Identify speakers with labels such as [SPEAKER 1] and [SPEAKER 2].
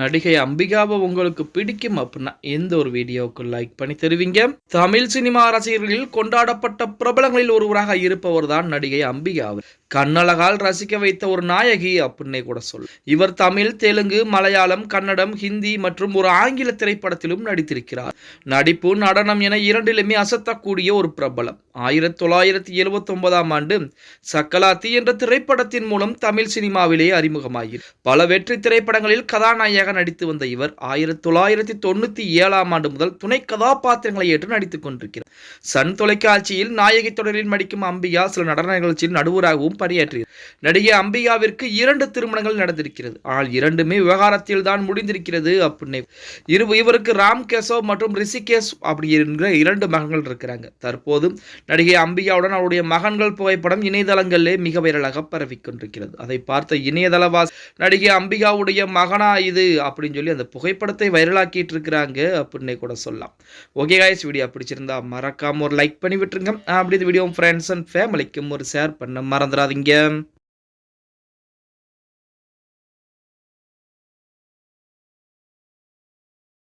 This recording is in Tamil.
[SPEAKER 1] நடிகை அம்பிகாவை உங்களுக்கு பிடிக்கும் அப்படின்னா எந்த ஒரு வீடியோவுக்கு லைக் பண்ணி தருவீங்க? தமிழ் சினிமா ரசிகர்களில் கொண்டாடப்பட்ட பிரபலங்களில் ஒருவராக இருப்பவர் தான் நடிகை அம்பிகா கண்ணழகால் ரசிக்க வைத்த ஒரு நாயகி அப்படின்னே கூட சொல். இவர் தமிழ் தெலுங்கு மலையாளம் கன்னடம் ஹிந்தி மற்றும் ஒரு ஆங்கில திரைப்படத்திலும் நடித்திருக்கிறார். நடிப்பு நடனம் என இரண்டிலுமே அசத்தக்கூடிய ஒரு பிரபலம். ஆயிரத்தி தொள்ளாயிரத்தி எழுபத்தி ஒன்பதாம் ஆண்டு சக்கலாத்தி என்ற திரைப்படத்தின் மூலம் தமிழ் சினிமாவிலே அறிமுகமாகி பல வெற்றி திரைப்படங்களில் கதாநாயகியாக நடித்து வந்த இவர் ஆயிரத்தி தொள்ளாயிரத்தி தொண்ணூத்தி ஏழாம் ஆண்டு முதல் துணை கதாபாத்திரங்களை ஏற்று நடித்துக் கொண்டிருக்கிறார். சன் தொலைக்காட்சியில் நாயகி தொடரில் நடிக்கும் அம்பியா சில நடன நிகழ்ச்சியில் நடுவராகவும் பணியாற்றியது. நடிகை அம்பிகாவிற்கு இரண்டு திருமணங்கள் நடந்திருக்கிறது. ஆனால் இரண்டுமே விவகாரத்தில் தான் முடிந்திருக்கிறது அப்படின்னு இரு இவருக்கு ராம் கேசவ் மற்றும் ரிஷிகேஷ் அப்படி என்கிற இரண்டு மகன்கள் இருக்கிறாங்க. தற்போது நடிகை அம்பிகாவுடன் அவருடைய மகன்கள் புகைப்படம் இணையதளங்களிலே மிக வைரலாக பரவி கொண்டிருக்கிறது அதை பார்த்த இணையதளவாஸ் நடிகை அம்பிகாவுடைய மகனா இது அப்படின்னு சொல்லி அந்த புகைப்படத்தை வைரலாக்கிட்டு இருக்கிறாங்க அப்படின்னே கூட சொல்லலாம். ஓகே காய்ஸ் வீடியோ பிடிச்சிருந்தா மறக்காம ஒரு லைக் பண்ணி விட்டுருங்க. அப்படி இந்த வீடியோ ஃப்ரெண்ட்ஸ் அண்ட் ஃபேமிலிக்கும் ஒரு ஷேர் பண்ண மறந்துடாது Bellingham